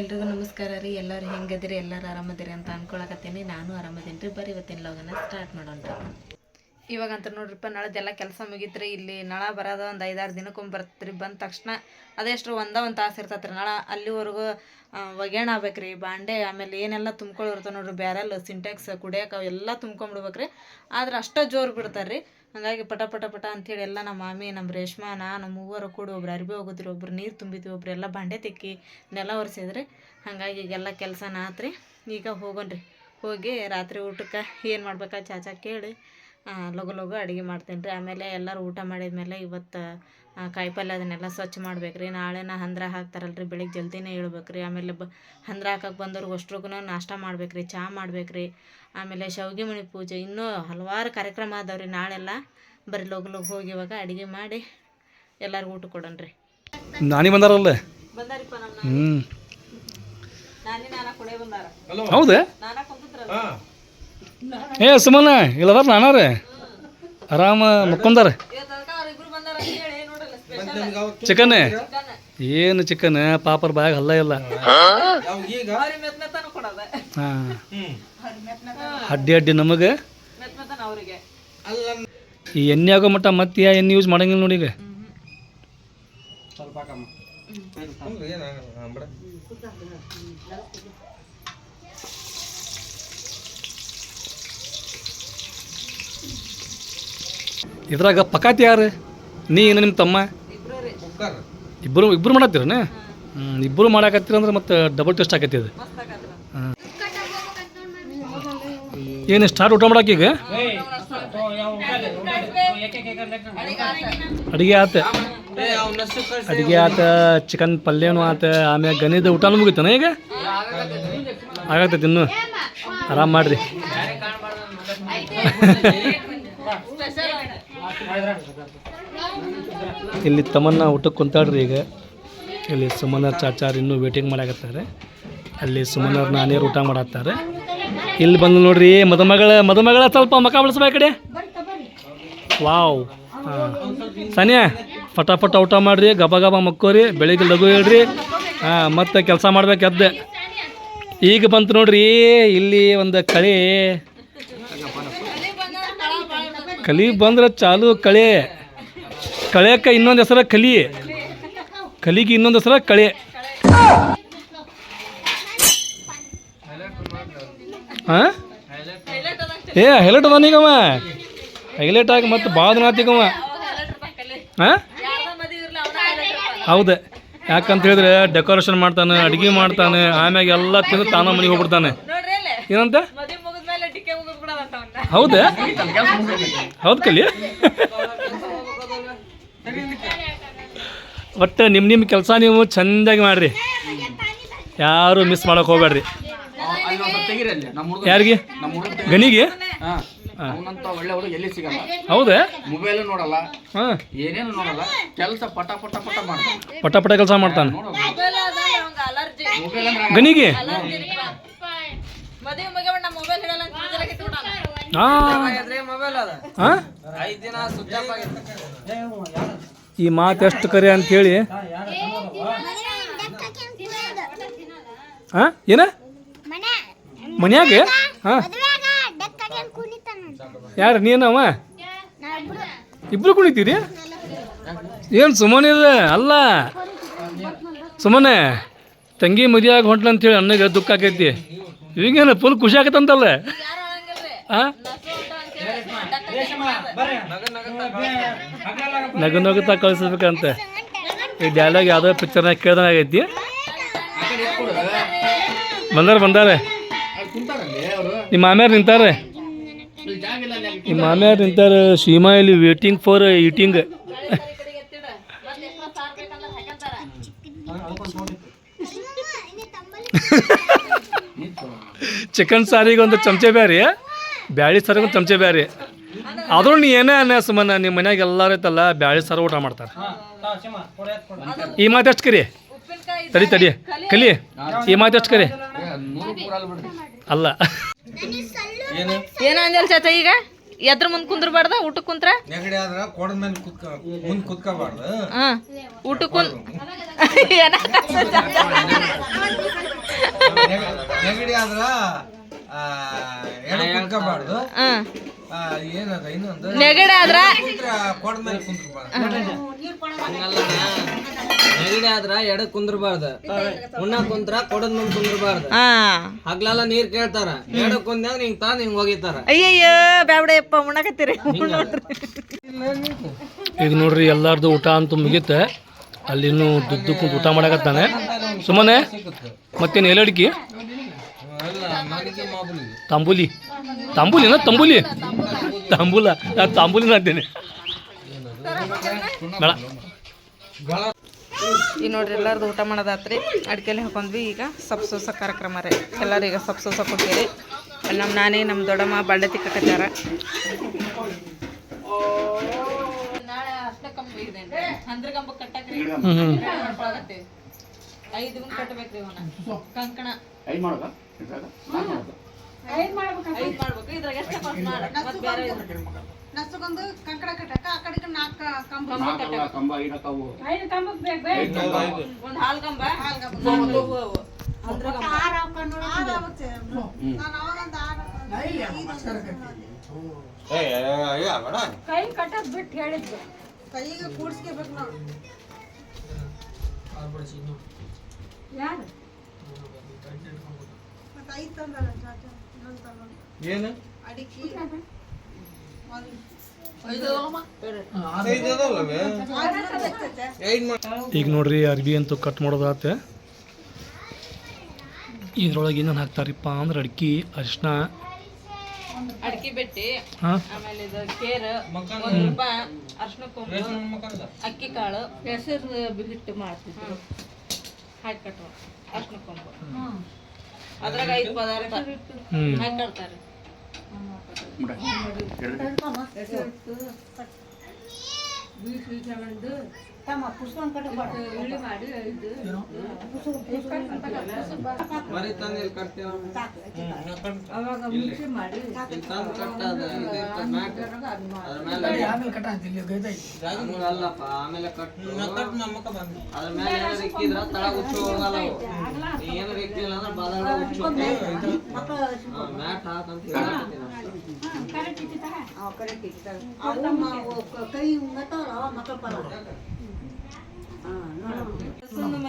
ಎಲ್ರಿಗೂ ನಮಸ್ಕಾರ ರೀ. ಎಲ್ಲರೂ ಹೆಂಗದಿರಿ ಎಲ್ಲರೂ ಆರಾಮದಿರಿ ಅಂತ ಅನ್ಕೊಳಕತ್ತೀನಿ. ನಾನು ಆರಾಮದೇನಿ ರೀ ಬರೀ ಇವತ್ತಿನ ಲೋಗನ ಸ್ಟಾರ್ಟ್ ಮಾಡೋಣ ಇವಾಗ ಅಂತ ನೋಡ್ರಿಪ್ಪ ನಳದೆಲ್ಲ ಕೆಲಸ ಮುಗೀತ್ರಿ. ಇಲ್ಲಿ ನಳ ಬರೋದು ಒಂದು ಐದಾರು ದಿನಕ್ಕೊಮ್ಮೆ ಬರ್ತೀರಿ ಬಂದ ತಕ್ಷಣ ಅದೆಷ್ಟು ಒಂದ ಒಂದು ತಾಸು ಇರ್ತೈತೆ ರೀ ನಳ ಅಲ್ಲಿವರೆಗೂ ಒಗ್ಯಾಣ ಆಗ್ಬೇಕ್ರಿ. ಬಾಂಡೆ, ಆಮೇಲೆ ಏನೆಲ್ಲ ತುಂಬ್ಕೊಳ್ಳಿರ್ತಾವೆ ನೋಡ್ರಿ. ಬ್ಯಾರಲ್ ಸಿಂಟ್ಯಾಕ್ಸ್ ಕುಡಿಯೋಕೆ ಅವೆಲ್ಲ ತುಂಬ್ಕೊಂಬಿಡ್ಬೇಕ್ರಿ. ಆದ್ರೆ ಅಷ್ಟೇ ಜೋರು ಬಿಡ್ತಾರೆ ರೀ ಹಾಗಾಗಿ ಪಟ ಪಟ ಪಟ ಅಂಥೇಳಿ ಎಲ್ಲ ನಮ್ಮ ಮಾಮಿ, ನಮ್ಮ ರೇಷ್ಮಾ, ನಾನು ಮೂವರು ಕೂಡ ಒಬ್ರು ಅರ್ಬಿ ಹೋಗಿದ್ರು, ಒಬ್ರು ನೀರು ತುಂಬಿದ್ವಿ, ಒಬ್ರು ಎಲ್ಲ ಬಾಂಡೆ ತಿಕ್ಕಿ ನೆಲ ಒರೆಸಿದ್ರಿ. ಹಾಗಾಗಿ ಈಗೆಲ್ಲ ಕೆಲಸನ ಆತ್ರಿ. ಈಗ ಹೋಗೋಣ್ರಿ. ಹೋಗಿ ರಾತ್ರಿ ಊಟಕ್ಕೆ ಏನು ಮಾಡ್ಬೇಕಾ ಚಾಚಾ ಕೇಳಿ. ಲಗು ಲಗು ಅಡುಗೆ ಮಾಡ್ತೀನಿ ರೀ. ಆಮೇಲೆ ಎಲ್ಲರೂ ಊಟ ಮಾಡಿದ ಮೇಲೆ ಇವತ್ತು ಕಾಯಿ ಪಲ್ಯ ಅದನ್ನೆಲ್ಲ ಸ್ವಚ್ಛ ಮಾಡ್ಬೇಕು ರೀ ನಾಳೆನ ಹಂದ್ರ ಹಾಕ್ತಾರಲ್ಲ ರೀ ಬೆಳಿಗ್ಗೆ ಜಲ್ದಿನೇ ಇಳ್ಬೇಕು ರೀ ಆಮೇಲೆ ಬ ಹಂದ್ರ ಹಾಕಕ್ಕೆ ಬಂದವ್ರಿಗೆ ಅಷ್ಟ್ರಿಗೂ ನಾಷ್ಟ ಮಾಡ್ಬೇಕು ರೀ ಚಹಾ ಮಾಡ್ಬೇಕು ರೀ ಆಮೇಲೆ ಶಾವ್ಗೆ ಮಣಿ ಪೂಜೆ ಇನ್ನೂ ಹಲವಾರು ಕಾರ್ಯಕ್ರಮ ಅದಾವೆ ರೀ ನಾಳೆಲ್ಲ. ಬರೀ ಲಗು ಲಗು ಹೋಗಿ ಇವಾಗ ಅಡುಗೆ ಮಾಡಿ ಎಲ್ಲರಿಗೂ ಊಟ ಕೊಡೋಣ ರೀ ನಾನೇ ಬಂದಾರಲ್ಲ? ಬಂದಾರಿಪ್ಪ ನಮ್ಮ ಹ್ಞೂ ನಾನಿ ನಾನ ಕೊಡೆ ಬಂದಾರ. ಹೌದಾ? ಏ, ಸುಮನ ಇಲ್ಲದಾರ ಬರ್ರಿ ಆರಾಮ ರೀ? ಹೇಳಿ ನೋಡಲ್ಲ ಚಿಕನ್? ಏನು ಚಿಕನ್? ಪಾಪರ್ ಬಾಯಾಗ ಹಲ್ಲ ಇಲ್ಲ. ಹಾಂ. ಅಡ್ಡಿ ಅಡ್ಡಿ ನಮಗೆ. ಈ ಎಣ್ಣೆ ಆಗೋ ಮಟ್ಟ ಮತ್ತೆ ಎಣ್ಣೆ ಯೂಸ್ ಮಾಡಂಗಿಲ್ಲ ನೋಡಿ ಈಗ. ಇದ್ರಾಗ ಪಕಾತಿ ಯಾರು? ನೀ ಏನು ನಿಮ್ಮ ತಮ್ಮ? ಇಬ್ಬರು ಇಬ್ಬರು ಮಾಡತ್ತೀರನ? ಹ್ಞೂ ಇಬ್ಬರು ಮಾಡಾಕತ್ತೀರ ಅಂದ್ರೆ ಮತ್ತೆ ಡಬಲ್ ಟೆಸ್ಟ್ ಆಕತ್ತಿ ಅದು ಏನು ಸ್ಟಾರ್ಟ್ ಊಟ ಮಾಡಕ್ಕೆ ಈಗ? ಅಡುಗೆ ಆತ. ಅಡುಗೆ ಆತ ಚಿಕನ್ ಪಲ್ಯನೂ ಆತ, ಆಮ್ಯಾಗ ಗಣಿದ ಊಟನೂ ಮುಗಿತಾನ ಈಗ? ಆಗತ್ತೈತಿ ಇನ್ನು ಆರಾಮ್ ಮಾಡ್ರಿ. ಇಲ್ಲಿ ತಮ್ಮನ್ನ ಊಟಕ್ಕೆ ಕುಂತಾಡ್ರಿ ಈಗ. ಇಲ್ಲಿ ಸುಮನರ್ ಚಾಚಾರ್ ಇನ್ನೂ ವೇಟಿಂಗ್ ಮಾಡಾಕತ್ತಾರೆ. ಅಲ್ಲಿ ಸುಮನರ್ ನಾನೇರು ಊಟ ಮಾಡತ್ತಾರೆ ಇಲ್ಲಿ ಬಂದು ನೋಡ್ರಿ, ಮದುಮಗಳ ಮದುಮಗಳ ಸ್ವಲ್ಪ ಮಕ ಬಳಸ್ಬಾ ಕಡೆ. ವಾವ್. ಹಾಂ. ಸನಿಯಾ, ಫಟಾಫಟ ಊಟ ಮಾಡ್ರಿ, ಗಬ ಗಬ ಮಕ್ಕೋರಿ, ಬೆಳಿಗ್ಗೆ ಲಘು ಹೇಳ್ರಿ. ಹಾಂ, ಮತ್ತೆ ಕೆಲಸ ಮಾಡ್ಬೇಕು ಎದ್ದೆ. ಈಗ ಬಂತು ನೋಡ್ರಿ, ಇಲ್ಲಿ ಒಂದು ಕಳೆ. ಕಲಿ ಬಂದ್ರೆ ಚಾಲು ಕಳೆ. ಕಳೆಯಕ್ಕೆ ಇನ್ನೊಂದು ಹೆಸರ ಕಲಿ. ಕಲಿಗೆ ಇನ್ನೊಂದು ಹೆಸರ ಕಳೆ. ಹಾಂ ಏ ಹೈಲೈಟ್ ಅದಾನ ಈಗವ ಹೈಲೈಟ್ ಆಗಿ ಮತ್ತೆ ಭಾಳ ದಿನ ಆತೀಗವ ಹಾಂ ಹೌದು. ಯಾಕಂತ ಹೇಳಿದ್ರೆ ಡೆಕೋರೇಷನ್ ಮಾಡ್ತಾನೆ ಅಡುಗೆ ಮಾಡ್ತಾನೆ ಆಮ್ಯಾಗ ಎಲ್ಲ ತಿಂದು ತಾನ ಮನೆಗೆ ಹೋಗ್ಬಿಡ್ತಾನೆ. ಏನಂತ? ಹೌದಾ? ಹೌದು ಕಲಿ? ಒಟ್ಟು ನಿಮ್ಮ ನಿಮ್ಮ ಕೆಲಸ ನೀವು ಚೆಂದಾಗಿ ಮಾಡ್ರಿ. ಯಾರು ಮಿಸ್ ಮಾಡೋಕೆ ಹೋಗ್ಬೇಡ್ರಿ. ಯಾರಿಗೆ? ಗಣಿಗೆ? ಸಿಗಲ್ಲ. ಹೌದಾ? ಮೊಬೈಲ್ ನೋಡಲ್ಲ. ಹಾಂ. ಏನೇನು ನೋಡಲ್ಲ. ಕೆಲಸ ಪಟ ಪಟ ಪಟ ಮಾಡ್ತಾನೆ. ಪಟ ಪಟ ಕೆಲಸ ಮಾಡ್ತಾನೆ. ಗಣಿಗೆ ಅಲರ್ಜಿ ಮದುವೆ ಮುಗಿಯೋ ನಮ್ಮ ಮೊಬೈಲ್ ಹಿಡಲ್ಲ ಅಂತ ಫ್ರಿಜ್ಜಲ್ಲಿ ಇಟ್ಬಿಟ್ಟಾನ. ಹಾಂ ಹಾಂ ಈ ಮಾತು ಎಷ್ಟು ಕರೆ ಅಂತೇಳಿ. ಹಾಂ ಏನ? ಮನ್ಯಾಗ? ಹಾಂ ಯಾರು ನೀನವ ಇಬ್ರು ಕುಣಿತೀರಿ? ಏನು ಸುಮ್ಮನೆ ಅಲ್ಲ. ಸುಮ್ಮನೆ ತಂಗಿ ಮದಿಯಾಗ ಹೊಂಟ್ಲಂತ ಹೇಳಿ ಅನ್ನಗೆ ದುಃಖ ಆಕೈತಿ. ಈಗೇನು ಫುಲ್ ಖುಷಿ ಆಗತ್ತಂತಲ್ಲ ನಗು ನಗುತ್ತಾ ಕಳಿಸ್ಬೇಕಂತ. ಈ ಡೈಲಾಗ್ ಯಾವುದೋ ಪಿಕ್ಚರ್ನಾಗ ಕೇಳ್ದಂಗೆ ಆಗೈತಿ. ಬಂದಾರ ಬಂದಾರೆ. ನಿಮ್ಮ ಮಾಮ್ಯಾರು ನಿಂತಾರೆ? ಇಲ್ಲಿ ಜಾಗ ಇಲ್ಲ ಅಲ್ಲಿ ನಿಮ್ಮ ಮಾಮ್ಯಾರು ನಿಂತಾರೆ ಸೀಮಾ ಇಲ್ಲಿ ವೇಟಿಂಗ್ ಫಾರ್ ಈಟಿಂಗ್ ಚಿಕನ್ ಸಾರಿಗೆ ಒಂದು ಚಮಚೆ ಬ್ಯಾರಿ. ಬ್ಯಾಳಿ ಸಾರು ಚಮಚೆ ಬ್ಯಾರಿ ಆದ್ರೂ ನೀ ಏನೇ ಅನ್ನ ಸುಮ್ಮನೆ ನಿಮ್ಮ ಮನ್ಯಾಗ ಎಲ್ಲರೂ ಐತಲ್ಲ ಬ್ಯಾಳಿ ಸಾರು ಊಟ ಮಾಡ್ತಾರೆ. ಈ ಮಾತು ಎಷ್ಟು ಕರಿ? ತಡಿ ತಡಿ. ಕಲಿ. ಈ ಮಾತು ಎಷ್ಟು ಕರಿ? ಅಲ್ಲ. ಏನ? ಚೇತ ಚಾಚಾ ಈಗ? ಎದ್ರ ಮುಂದ್ ಕುಂದ್ರಬಾರ್ದ ಊಟ ಕುಂತ್ರ? ಊಟ ಕುಂದ್ ನೆಗಡಿ ಆದ್ರ ಏನದ ಇನ್ನೊಂದು? ನೆಗಡಿ ಮೇಲೆ ನೆಗಡಿ. ಆದ್ರ ಎಡ ಕುಂದ್ರಬಾರ್ದು. ಉಣ್ಣ ಕುಂತ್ರ ಕೊಡದ್ ಮುಂದ್ ಕುಂದ್ರಬಾರ್ದು. ಹಾಂ. ಹಗ್ಲೆಲ್ಲ ನೀರ್ ಕೇಳ್ತಾರ. ಎಡ ಕುಂದ ಹಿಂಗ್ ತಂದ್ ಹಿಂಗ್ ಹೋಗಿತಾರ. ಅಯ್ಯಯ್ಯೋ ಬ್ಯಾಬಡೆಯಪ್ಪ ಉಣ್ಣಕತ್ತೀರಿ ಈಗ ನೋಡ್ರಿ ಎಲ್ಲಾರ್ದು ಊಟ ಅಂತ ಮುಗಿತ. ಅಲ್ಲಿನೂ ದುಡ್ಡು ಕುಂತ ಊಟ ಮಾಡಕತ್ತಾನೆ. ಸುಮ್ಮನೆ ಮತ್ತೇನು ಎಲೆ ತಾಂಬೂಲಿ. ತಾಂಬೂಲಿನ ತಂಬೂಲಿ. ತಾಂಬೂಲ ನಾನು ತಾಂಬೂಲಿನ ಅಂತೇನೆ ಬೇಡ ಈಗ ನೋಡ್ರಿ ಎಲ್ಲಾರ್ದು ಊಟ ಮಾಡೋದಾತ್ರಿ. ಅಡ್ಕೆಲಿ ಹಾಕೊಂಡ್ವಿ ಈಗ ಸಪ್ ಸೋಸ ಕಾರ್ಯಕ್ರಮ ರೀ. ಎಲ್ಲರೂ ಈಗ ಸಪ್ ಸೋಸ ಕೊಡ್ತೀರಿ. ಅಲ್ಲಿ ನಮ್ಮ ನಾನೇ ನಮ್ಮ ದೊಡ್ಡಮ್ಮ ಐದು ಕಟ್ಟಬೇಕ್ರಿ ಕಂಕಣ. ಐದು ಮಾಡೋದ ಇದ್ರಾಗ? ಐದು ಮಾಡ್ಬೇಕು ಇದ್ರಾಗ ಎಷ್ಟೇ ಕೊಟ್ಟು ಮಾಡ? ಮತ್ತೆ ಬೇರೆ ಇದು. ನಸುಗೊಂದು ಕಂಕಡ ಕಟ್ಟಕ ಆ ಕಡೆ ನಾಲ್ಕು ಕಂಬ. ನಾಲ್ಕಲ್ಲ, ಕಂಬ ಐದು ಹಾಕಾವು. ಐದು ಕಂಬಕ್ಕೆ ಬೇಕು ಬೇಕು. ಐದು ಕಂಬ. ಒಂದ್ ಹಾಲ್ ಕಂಬ? ನಾಲ್ಕು ಹೂವು ಅವು. ಹಂದ್ರ ಕಂಬ. ಆರು ಹಾಕೊಂಡು ಆರು ಆಗುತ್ತೆ. ನಾನು ಅವಾಗಂದು ಆರು ಏ ಏ, ಏ, ಬೇಡ. ಕೈ ಕಟ್ಟದ್ ಬಿಟ್ಟು ಹೇಳಿದ್ದು. ಕೈಗೆ ಕೂಡ್ಸ್ಕೋಬೇಕು ನಾವು ಯಾರು? ಐದು ತಂದಲ್ಲ ಚಾಚ ಇನ್ನೊಂದು ತಂದಲ್ಲ ಏನು? ಅಡಿಕೆ. ಈಗ ನೋಡ್ರಿ ಅರ್ಬಿ ಅಂತೂ ಕಟ್ ಮಾಡೋದಾತೆ ಇದ್ರೊಳಗೆ ಏನೇನು ಹಾಕ್ತಾರಪ್ಪ ಅಂದ್ರೆ ಅಡ್ಕಿ ಅರಿಶಿನ ಅಡಿಕೆ ಬೆಟ್ಟಿ ಆಮೇಲೆ ಇದು ಕೇರ್ ಅರ್ಶಿನ ಕೊಂಬು ಅಕ್ಕಿ ಕಾಳು ಹೆಸರು ಹಿಟ್ಟು ಮಾಡ್ತಿದ್ರು. ಹಾಕಿ ಕಟ್ಟುವ ಅರ್ಶಿನ ಕೊಂಬು. ಅದ್ರಾಗ ಐದು ಪದಾರ್ಥ. ಹಾಕಿ ಕಟ್ತಾರೆ ಬಿಡ. ಎರಡು. ಮರಿ ತಂದ್ ಇಲ್ಲಿ ಕಟ್ತೇವ ಇಲ್ಲಿ. ತಂದ್ ಕಟ್ಟದ ಇದು ಇರ್ತದ ಮ್ಯಾಟ್. ಅದ್ರ ಮೇಲೆ ನಮ್ಗ್ ಅಲ್ಲಪ್ಪ ಆಮೇಲೆ ಕಟ್ಟು ಅದ್ರ ಮೇಲೆ ಏನಾರ ಇಕ್ಕಿದ್ರ? ತಳ ಉಚ್ಚು ಹೋಗಲ್ಲ ಅವು ಏನಾರ ಇಕ್ಕಿಲ್ಲ ಅಂದ್ರೆ ಬದಲ ಉಚ್ಚು. ಮ್ಯಾಟ್ ಹಾಕಂತ ಹೇಳಕತ್ತೀನಿ ಮದ್ವೆ ಆಗಲ್ಲ, ಕಲಿ ಮದ್ವೆ fix. ಏ, ನೀನೇ ಹೊರ ಬಾಯಿಗೆ ಗಣಿ. ಹುಡುಗ್ರು ಬಿಟ್ಟು ಬಾ ಇಲ್ಲಿ. ಹುಡುಗ್ರು ಮಾಡು ಬಾ ಇಲ್ಲಿ. ಕಲಿದಾಗ ಮತ್ತೆ ಗಣಿನೇ ಅಷ್ಟೇ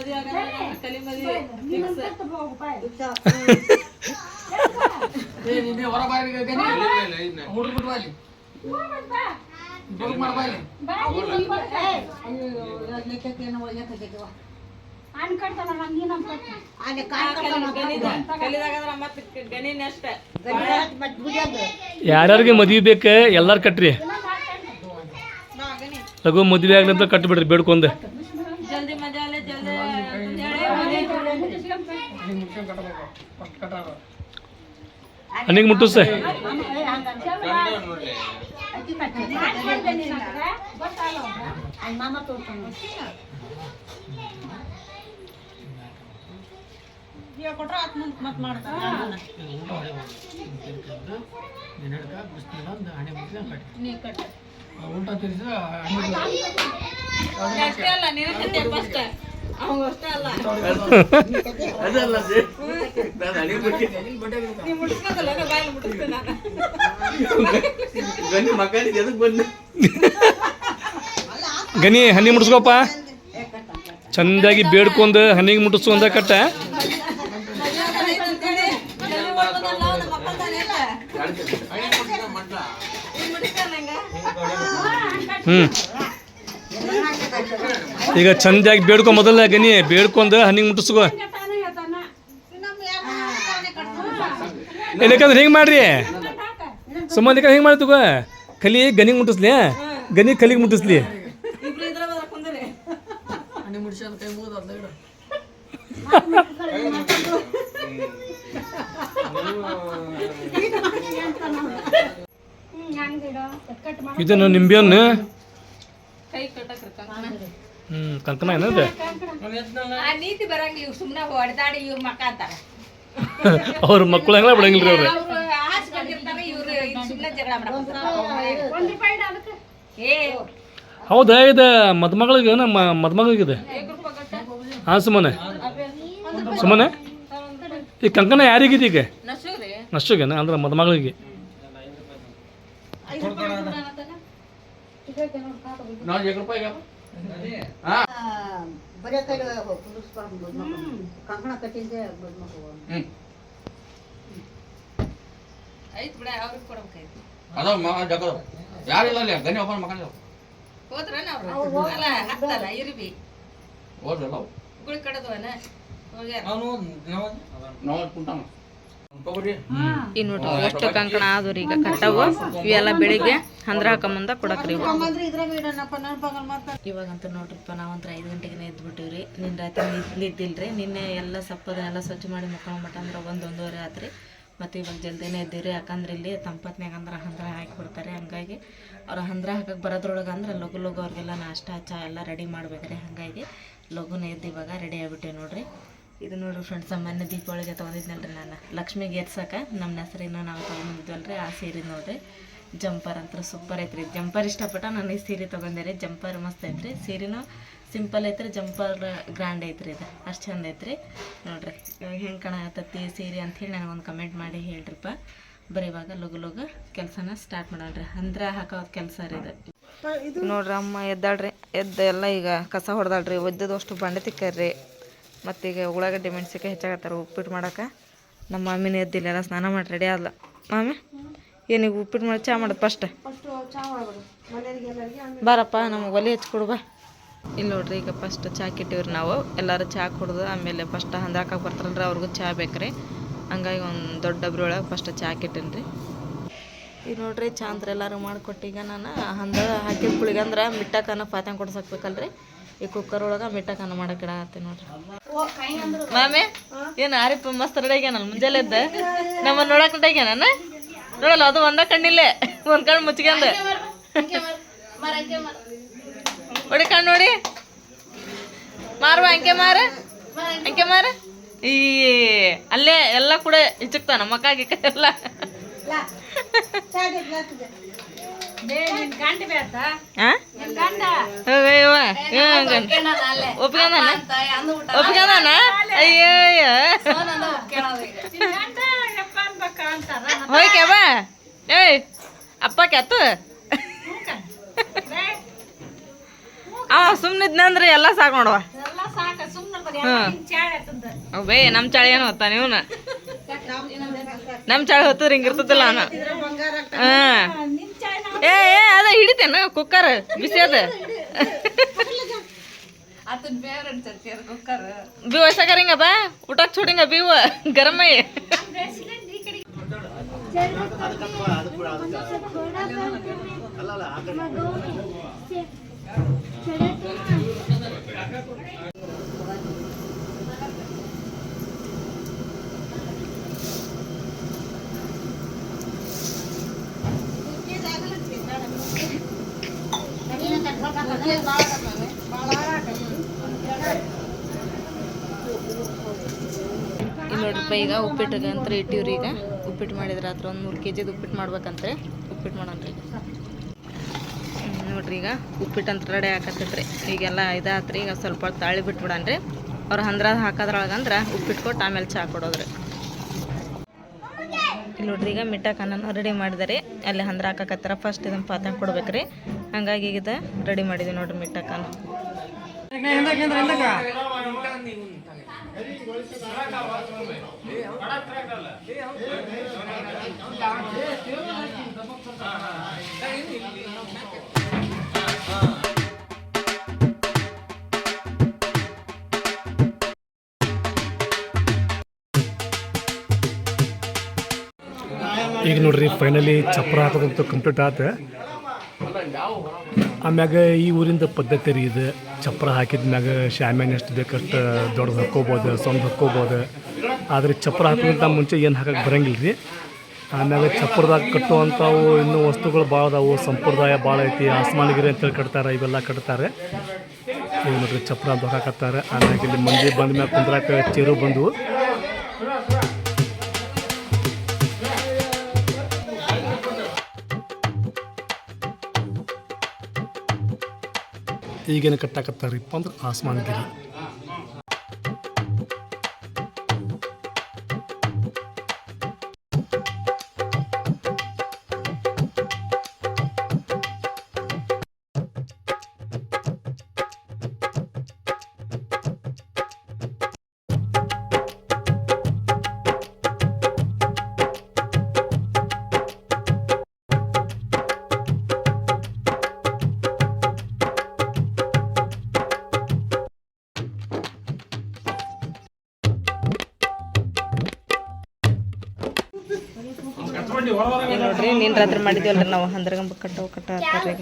ಯಾರ್ಯಾರಿಗೆ ಮದ್ವಿ ಬೇಕ ಎಲ್ಲಾರು ಕಟ್ರಿ. ಲಘು ಮದ್ವೆ ಅಂತ ಕಟ್ಬಿಡ್ರಿ ಬೇಡ್ಕೊಂಡೆ. ಜಲ್ದಿ ಮಜಾ ಅಲ್ಲೇ ಜಲ್ದಿ ಅಂತಂದ್ ಹೇಳಿ ಹಣ್ಣಿಗೆ ಮುಟ್ಟುಸ ಕೊಟ್ರೆ ಆತ್ ಮುಂದೆ ಮತ್ತೆ ಮಾಡ್ತಾರೆ ಅಷ್ಟೇ ಅಲ್ಲ ನೀನು ಕತೆ ಫಸ್ಟ್ ಅವಂಗ ಅಷ್ಟೇ ಅಲ್ಲ ಅದಲ್ಲ ಸೇ. ನಾನು ಹಣೆ ಬಿಟ್ಟು ನೀ ಮುಟ್ಟಿಸ್ಕೋದಲ್ಲ ಬಾಯಲ್ಲಿ ಮುಟ್ಟಿಸ್ತೀನಿ ನಾನು ಗಣಿ ಮಕ್ಕಳಿಗೆ ಬಂದು ಹನಿ ಮುಟ್ಟಿಸ್ಕೋಪ ಚಂದಾಗಿ ಬೇಡ್ಕೊಂಡು ಹಣ್ಣಿಗೆ ಮುಟ್ಟಿಸು ಅಂದ ಕಟ್ಟ ಹ್ಞೂ ಈಗ ಚಂದಾಗಿ ಬೇಡ್ಕೊ ಮೊದಲ ಗನಿ ಬೇಡ್ಕೊಂಡು ಹಣ್ಣಿಗೆ ಮುಟ್ಟಿಸ್ಕೋ. ಏನಕ್ಕಂದ್ರೆ ಹಿಂಗೆ ಮಾಡ್ರಿ? ಸುಮ್ಮನೆ ಹಿಂಗೆ ಮಾಡಿ ತಗೋ ಕಲಿ ಗನಿಗೆ ಮುಟ್ಟಿಸ್ಲಿ ಗನಿ ಕಲಿಗೆ ಮುಟ್ಟಿಸ್ಲಿ. ಇದನ್ನು ನಿಂಬೆ ನಿಂಬೆಹಣ್ಣು ಕೈ ಕಂಕಣ ಹ್ಞೂ ಕಂಕನ ಏನದು ಆ ನೀತಿ ಬರಂಗಿಲ್ಲ ಇವ್ ಸುಮ್ನೆ ಹೊಡೆದಾಡಿ ಇವ್ರ ಮಕ್ಕ ಅಂತಾರ. ಅವ್ರ ಮಕ್ಕಳು ಹೆಂಗಲ್ಲ ಬಿಡಂಗಿಲ್ಲ ರೀ ಅವ್ರು ಹಾಸ್ಕೊಂಡಿರ್ತಾರೆ ಇವ್ರು ಇದ್ ಸುಮ್ನೆ ಜಗಳ ಮಾಡಕ್ ಏ ಹೌದಾ ಇದು ಮದುಮಗಳಿಗೆ ನಮ್ಮ ಮದುಮಗಳಿಗಿದೆ? ಹಾಂ ಸುಮ್ಮನೆ ಸುಮ್ಮನೆ ಈ ಕಂಕಣ ಯಾರಿಗಿದೆ ಈಗ? ಅಷ್ಟುಗೇನ ಅಂದ್ರೆ ಮದುಮಗಳಿಗೆ. ರೂಪಾಯಿ ಬರೀ ಕಡೆ ಕುದಿಸ್ಕೊಂಡು ಕಂಕಣ ಕಟ್ಟಿದ್ದೆ ಮಕ್ಕಳು ಐತ್ ಬಿಡ ಅವ್ರಿಗೆ ಕೊಡ್ಬೇಕಾಯ್ತು. ಮಗ ಜಗದ ಯಾರಿಲ್ಲ ಅಲ್ಲಿ? ಗನಿ ಒಬ್ಬನ ಮಗನ ಹೋದ್ರನ ಅವ್ರು? ಅಲ್ಲ ಹತ್ತಲ್ಲ ಇರ್ಬಿ. ಹೋದ್ರಲ್ಲ ಗುಳಿ ಕಡದವನ ಹೋಗ್ಯಾರ. ಅವನು ನಾವು ನಾವು ಕುಂತಾನ ತಗೋರಿ ಈ ನೋಡ್ರಿ ಎಷ್ಟು ಕಂಕಣ ಆದ್ರಿ ಈಗ ಕಟ್ಟವು. ಇವೆಲ್ಲ ಬೆಳಿಗ್ಗೆ ಹಂದ್ರ ಹಾಕೊಂಬಂದ ಕೊಡಕ್ರಿ ಇವಾಗಂತೂ ನೋಡ್ರಿಪ್ಪ ನಾವಂತ್ರ ಐದು ಗಂಟೆಗೆ ಎದ್ದು ಬಿಟ್ಟಿವ್ರಿ ನಿನ್ನ ರಾತ್ರಿ ನಿದ್ದಿಲ್ರಿ. ನಿನ್ನೆ ಎಲ್ಲ ಸಪ್ಪದನ್ನೆಲ್ಲ ಸ್ವಚ್ಛ ಮಾಡಿ ಮಕ್ಕಳ ಅಂದ್ರೆ ಒಂದು ಒಂದೂವರೆ ಆತ್ರಿ. ಮತ್ತು ಇವಾಗ ಜಲ್ದಿನೇ ಎದ್ದೀರಿ ಯಾಕಂದ್ರೆ ಇಲ್ಲಿ ತಂಪತ್ನ್ಯಾಗ ಅಂದ್ರೆ ಹಂದ್ರ ಹಾಕಿ ಕೊಡ್ತಾರೆ. ಹಂಗಾಗಿ ಅವ್ರು ಹಂದ್ರ ಹಾಕಕ್ಕೆ ಬರೋದ್ರೊಳಗೆ ಅಂದ್ರೆ ಲಘು ಲಘು ಅವ್ರಿಗೆಲ್ಲ ನಾಷ್ಟ ಚಾ ಎಲ್ಲ ರೆಡಿ ಮಾಡ್ಬೇಕ್ರಿ. ಹಾಗಾಗಿ ಲಘುನ ಎದ್ದು ಇವಾಗ ರೆಡಿ ಆಗ್ಬಿಟ್ಟೆ ನೋಡ್ರಿ. ಇದು ನೋಡ್ರಿ ಫ್ರೆಂಡ್ಸ್ ಮೊನ್ನೆ ದೀಪಾವಳಿಗೆ ತೊಗೊಂಡಿದ್ನಲ್ರಿ ನಾನು. ಲಕ್ಷ್ಮಿಗೆ ಎರ್ಸಕ್ಕೆ ನಮ್ಮ ಹೆಸರಿನ ನಾವು ತೊಗೊಂಡಿದ್ವಲ್ರಿ ಆ ಸೀರೆ ನೋಡ್ರಿ. ಜಂಪರ್ ಅಂತ ಸೂಪರ್ ಐತ್ರಿ. ಜಂಪರ್ ಇಷ್ಟಪಟ್ಟ ನಾನು ಈ ಸೀರೆ ರೀ ಜಂಪರ್ ಮಸ್ತ್ ಐತ್ರಿ. ಸೀರೆನೂ ಸಿಂಪಲ್ ಐತ್ರಿ ಜಂಪರ್ ಗ್ರ್ಯಾಂಡ್ ಐತ್ರಿ ಇದು. ಅಷ್ಟು ಚಂದ ಐತ್ರಿ. ನೋಡ್ರಿ ಹೆಂಗೆ ಕಾಣಕತ್ತೈತಿ ಸೀರೆ ಅಂಥೇಳಿ ನನಗೊಂದು ಕಮೆಂಟ್ ಮಾಡಿ ಹೇಳ್ರಿಪ್ಪ. ಬರೀ ಇವಾಗ ಲಗು ಲಗು ಕೆಲಸನ ಸ್ಟಾರ್ಟ್ ಮಾಡೋಣ್ರಿ. ಅಂದ್ರೆ ಹಾಕೋ ಕೆಲಸ ರೀ ಇದು ನೋಡ್ರಿ ಅಮ್ಮ ಎದ್ದಾಳ್ರಿ. ಎದ್ದು ಎಲ್ಲ ಈಗ ಕಸ ಹೊಡೆದಾಳ್ರಿ. ಒದ್ದದಷ್ಟು ಬಂಡೆ ತಿಕ್ಕರ್ರಿ. ಮತ್ತೀಗ ಉಳ್ಳಾಗಡ್ಡೆ ಮೆಣಸಿನ್ಕಾಯಿ ಹೆಚ್ಚಾಗತ್ತಾರ, ಉಪ್ಪಿಟ್ಟು ಮಾಡೋಕೆ. ನಮ್ಮ ಮಾಮಿನ ಎದ್ದಿಲ್ಲ ಎಲ್ಲ ಸ್ನಾನ ಮಾಡಿ ರೆಡಿ ಆದ್ಲ. ಮಾಮಿ ಏನೀಗ ಉಪ್ಪಿಟ್ಟು ಮಾಡಿ ಚಹಾ ಮಾಡೋದು ಫಸ್ಟ್ ಬಾರಪ್ಪ, ನಮಗೆ ಒಲೆ ಹಚ್ಕೊಡು ಬಾ. ಇಲ್ಲಿ ನೋಡ್ರಿ, ಈಗ ಫಸ್ಟ್ ಚಾ ಕಿಟ್ಟಿವ್ರಿ ನಾವು. ಎಲ್ಲರೂ ಚಾ ಕುಡ್ದು ಆಮೇಲೆ ಫಸ್ಟ್ ಹಂದಾಕಕ್ಕೆ ಬರ್ತಾರಲ್ರಿ, ಅವ್ರಿಗೂ ಚಾ ಬೇಕ್ರಿ. ಹಂಗಾಗಿ ಒಂದು ದೊಡ್ಡ ಡಬ್ರಿ ಒಳಗೆ ಫಸ್ಟ್ ಚಾ ಕಿಟ್ಟೇನಿ ರೀ ಈಗ ನೋಡ್ರಿ, ಚಾ ಅಂದ್ರೆ ಎಲ್ಲರೂ ಮಾಡಿಕೊಟ್ಟೀಗ ಈಗ ನಾನು ಹಂದ ಹಾಕಿದ ಕುಳಿಗಂದ್ರೆ ಮಿಟ್ಟಕ್ಕನ ಪಾತ್ಯ ಕೊಡ್ಸಕ್ಬೇಕಲ್ರಿ ಈ ಕುಕ್ಕರ್ ಒಳಗೆ ಮಿಟ್ಟಕ್ಕನ ಮಾಡಕ್ಕೆ ಇಡತ್ತೆ ನೋಡ್ರಿ. ಮಾಮೆ, ಏನು ಆರಿಪ್ಪ ಮಸ್ತ್ ರೆಡಿ ಆಗ್ಯಾನ ಮುಂಜಾನೆ ಎದ್ದ? ನಮ್ಮ ನೋಡಕ್ ರೆಡಿ ಆಗ್ಯಾನ ನೋಡಲ್ಲ, ಅದು ಒಂದ ಕಣ್ಣಿಲ್ಲೇ. ಒಂದ್ ಕಣ್ಣು ಮುಚ್ಕೊಂಡ. ನೋಡಿ ಕಣ್ಣು ನೋಡಿ. ಮಾರುವ, ಅಂಕೆ ಮಾರ? ಅಂಕೆ ಮಾರ? ಈ, ಅಲ್ಲೇ ಎಲ್ಲ ಕೂಡ ಹಿಚಕ್ತಾನ ಮಕ್ಕ ಗಿಕ್ಕ ಎಲ್ಲ ಒಪ್ಕೊಂಡಾನ ಒಪ್ಕೊಂಡಾನ ಅಯ್ಯಯ್ಯ ಹೋಯ್ಕೆ ಬಾ ಏಯ್ ಅಪ್ಪ ಕೆತ್ತು ಅವ ಸುಮ್ಮನಿದ್ನಂದ್ರೆ ಎಲ್ಲ ಸಾಕು ನೋಡುವ ಹ್ಞೂ ಬೇ ನಮ್ಮ ಚಾಳಿ ಏನು ಹೊತ್ತ ಇವನು ನಮ್ಮ ಚಾಳಿ ಹೊತ್ತದ್ರೆ ಹಿಂಗಿರ್ತದಲ್ಲ ನಾನು ಹಾಂ ಏ ಏ ಅದ ಹಿಡಿತೇನ? ಕುಕ್ಕರ್ ಬಿಸಿ ಅದ? ಬೀವ ಸಕರಿಂಗ ಬಾ ಊಟಕ್ಕೆ ಚೂಡಿಂಗ ಬೀವ ಗರಮೈ ಇಲ್ಲಿ ನೋಡ್ರಿಪ್ಪ ಈಗ ಉಪ್ಪಿಟ್ಟು ಅಂತ ಇಟ್ಟಿವ್ರಿ ಈಗ ಉಪ್ಪಿಟ್ಟು ಮಾಡಿದ್ರೆ ಹತ್ರ ಒಂದು ಮೂರು ಕೆ ಜಿದು ಉಪ್ಪಿಟ್ಟು ಮಾಡ್ಬೇಕಂತ್ರಿ ಉಪ್ಪಿಟ್ಟು ಮಾಡೋಣ್ರಿ ನೋಡ್ರಿ ಈಗ ಉಪ್ಪಿಟ್ಟು ಅಂತ ರೆಡಿ ಹಾಕತ್ತೈತ್ರಿ ಈಗೆಲ್ಲ ಇದಾತ್ರಿ ಈಗ ಸ್ವಲ್ಪ ಹೊತ್ತು ತಾಳಿ ಬಿಟ್ಬಿಡನ್ರಿ ಅವ್ರು ಹಂದ್ರ ಹಾಕೋದ್ರೊಳಗಂದ್ರೆ ಉಪ್ಪಿಟ್ಟು ಕೊಟ್ಟು ಆಮೇಲೆ ಚಹಾ ಕೊಡೋದ್ರಿ ಇಲ್ಲಿ ನೋಡ್ರಿ ಈಗ ಮಿಠಾಕನ್ನ ರೆಡಿ ಮಾಡಿದಾರೆ ಅಲ್ಲಿ ಹಂದ್ರ ಹಾಕಕತ್ತಾರ ಫಸ್ಟ್ ಇದನ್ನ ಪಾತ್ರೆ ಕೊಡ್ಬೇಕ್ರಿ ಹಂಗಾಗಿ ಈಗ ರೆಡಿ ಮಾಡಿದ್ವಿ ನೋಡ್ರಿ ಮಿಠಾಕನ್ನ ಈಗ ನೋಡ್ರಿ ಫೈನಲಿ ಚಪ್ರ ಹಾಕೋದಂತೂ ಕಂಪ್ಲೀಟ್ ಆತ. ಆಮ್ಯಾಗ ಈ ಊರಿಂದ ಪದ್ಧತಿ ರೀ ಇದು. ಚಪ್ಪರ ಹಾಕಿದ ಮ್ಯಾಗ ಶಾಮ್ಯಾನ ಎಷ್ಟು ಬೇಕಷ್ಟು ದೊಡ್ಡದು ಹಾಕ್ಕೋಬೋದು ಸಣ್ಣ ಹಾಕ್ಕೋಬೋದು. ಆದರೆ ಚಪ್ಪರ ಹಾಕೋಕ್ಕಿಂತ ಮುಂಚೆ ಏನು ಹಾಕಕ್ಕೆ ಬರಂಗಿಲ್ಲ ರೀ ಆಮ್ಯಾಗ ಚಪ್ಪರದಾಗ ಕಟ್ಟುವಂಥವು ಇನ್ನೂ ವಸ್ತುಗಳು ಭಾಳ ಅದಾವು. ಸಂಪ್ರದಾಯ ಭಾಳ ಐತಿ. ಆಸ್ಮಾನಗಿರಿ ಅಂತೇಳಿ ಕಟ್ತಾರೆ, ಇವೆಲ್ಲ ಕಟ್ತಾರೆ. ಈಗ ಚಪ್ರ ಅಂತ ಹಾಕತ್ತಾರೆ. ಆಮ್ಯಾಗ ಇಲ್ಲಿ ಮಂದಿ ಬಂದ ಮ್ಯಾಗ ಕುಂದ್ರಾಕ ಚೇರು ಬಂದವು. ಈಗೇನು ಕಟ್ಟಾಕತ್ತಾರಪ್ಪ ಅಂದ್ರೆ ಆಸ್ಮಾನಗಿರಿ ಇಲ್ಲಿ ನೋಡ್ರಿ ನೀನು ರಾತ್ರಿ ಮಾಡಿದ್ವಲ್ಲ ನಾವು? ಹಂದ್ರಗಂಬ ಕಟ್ಟವು ಕಟ್ಟ ಹಾಕ್ತಾರೆ ಈಗ.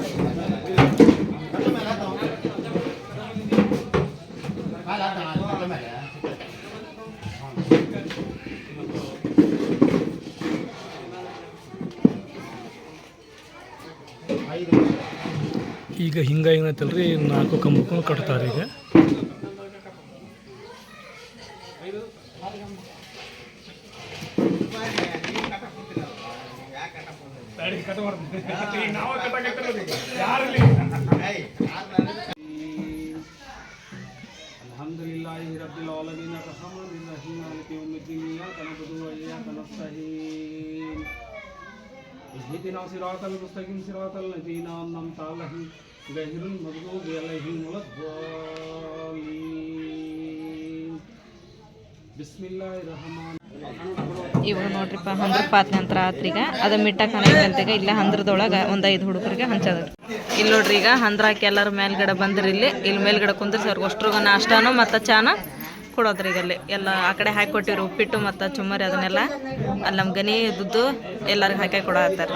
ಈಗ ಹಿಂಗೆ ಏನೈತಲ್ರಿ ನಾಲ್ಕು ಕಂಬಕ್ಕೂ ಕಟ್ತಾರೆ ಈಗ الحمد لله رب العالمين الرحمن الرحيم مالك يوم الدين إياك نعبد وإياك نستعين اهدنا صراط المستقيم صراط الذين أنعمت عليهم ಗಹಿರನ್ ಮದುಗು ಬೇಲ ಹಿಂಗ್ ಮೂಲಕ್ ನೋಡ್ರಿಪ್ಪ ಹಂದ್ರ ಪಾತ್ರೆ ಅಂತ ಆತ್ರೀಗ. ಅದ ಮಿಟ್ಟಾಕ ಗಂಟೆಗ ಇಲ್ಲ ಹಂದ್ರದೊಳಗೆ ಒಂದು ಐದು ಹುಡುಗರಿಗೆ ಹಂಚದ ಇಲ್ಲಿ ನೋಡ್ರಿ ಈಗ ಹಂದ್ರ ಹಾಕಿ ಎಲ್ಲರ ಮೇಲ್ಗಡೆ ಬಂದ್ರಿ ಇಲ್ಲಿ. ಇಲ್ಲಿ ಮೇಲ್ಗಡೆ ಕುಂದ್ರಿಸಿ ಅವ್ರಿಗೆ ಅಷ್ಟ್ರಿಗ ನಾಷ್ಟಾನು ಮತ್ತು ಚಾನ ಕೊಡೋದ್ರಿ ಈಗ ಅಲ್ಲಿ. ಎಲ್ಲ ಆ ಕಡೆ ಹಾಕಿ ಕೊಟ್ಟಿರು ಉಪ್ಪಿಟ್ಟು ಮತ್ತು ಚುಮ್ಮರಿ ಅದನ್ನೆಲ್ಲ. ಅಲ್ಲಿ ನಮ್ಮ ಗನಿ ದುದ್ದು ಎಲ್ಲರಿಗೂ ಹಾಕಿ ಕೊಡತ್ತಾರ